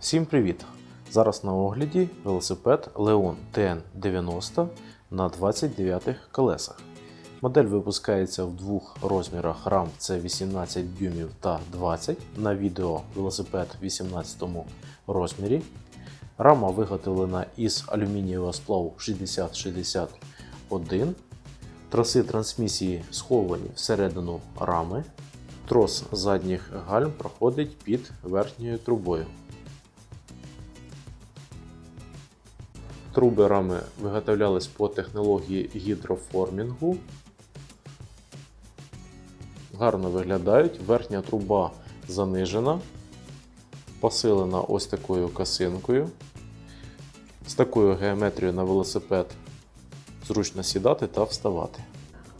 Всім привіт! Зараз на огляді велосипед Leon TN90 на 29 колесах. Модель випускається в двох розмірах рам це 18 дюймів та 20. На відео велосипед в 18 розмірі. Рама виготовлена із алюмінієвого сплаву 6061. Троси трансмісії сховані всередину рами. Трос задніх гальм проходить під верхньою трубою. Труби рами виготовлялись по технології гідроформінгу. Гарно виглядають. Верхня труба занижена, посилена ось такою косинкою. З такою геометрією на велосипед зручно сідати та вставати.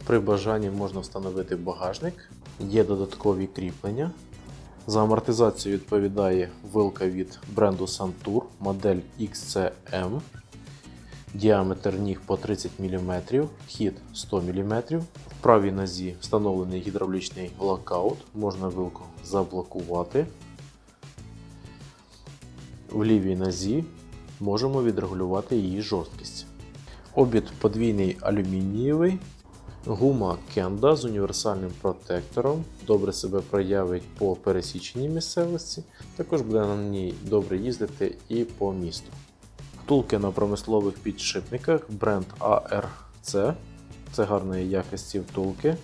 При бажанні можна встановити багажник, є додаткові кріплення. За амортизацію відповідає вилка від бренду Santur, модель XCM. Діаметр ніг по 30 мм, хід 100 мм. В правій нозі встановлений гідравлічний локаут, можна вилку заблокувати. В лівій нозі можемо відрегулювати її жорсткість. Обід подвійний алюмінієвий. Гума Кенда з універсальним протектором добре себе проявить по пересіченій місцевості. Також буде на ній добре їздити і по місту. Втулки на промислових підшипниках бренд ARC. Це гарної якості втулки.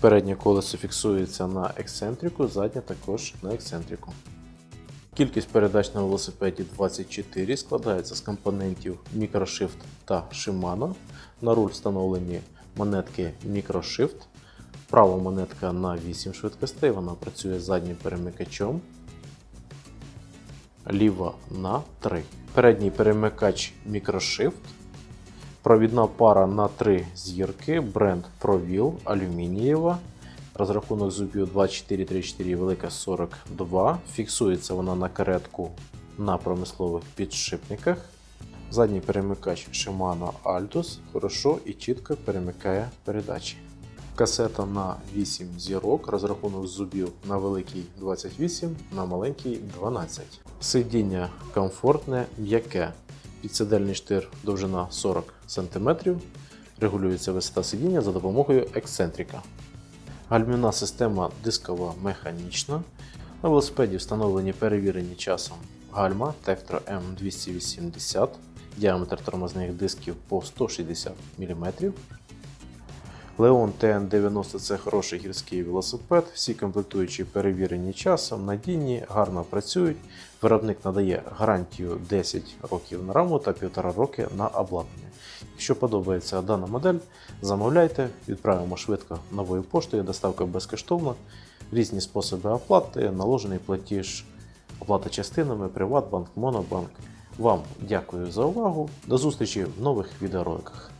Переднє колесо фіксується на ексцентрику, заднє також на ексцентрику. Кількість передач на велосипеді 24 складається з компонентів Microshift та Shimano. На руль встановлені монетки Microshift. Права монетка на 8 швидкостей, вона працює заднім перемикачом. Ліва на 3. Передній перемикач Microshift. Провідна пара на 3 зірки, бренд ProWheel алюмінієва. Розрахунок зубів 2434 велика 42. Фіксується вона на каретку на промислових підшипниках. Задній перемикач Shimano Altus хорошо і чітко перемикає передачі. Касета на 8 зірок, розрахунок зубів на великий 28, на маленький 12. Сидіння комфортне, м'яке. Підсидельний штир довжина 40 см. Регулюється висота сидіння за допомогою ексцентрика. Гальмівна система дискова механічна. На велосипеді встановлені перевірені часом гальма Tektro M280, діаметр тормозних дисків по 160 мм. Leon TN90 це хороший гірський велосипед. Всі комплектуючі перевірені часом, надійні, гарно працюють. Виробник надає гарантію 10 років на раму та 1,5 роки на обладнання. Якщо подобається дана модель, замовляйте, відправимо швидко новою поштою, доставка безкоштовна, різні способи оплати, наложений платіж, оплата частинами, Приватбанк, Монобанк. Вам дякую за увагу. До зустрічі в нових відеороликах.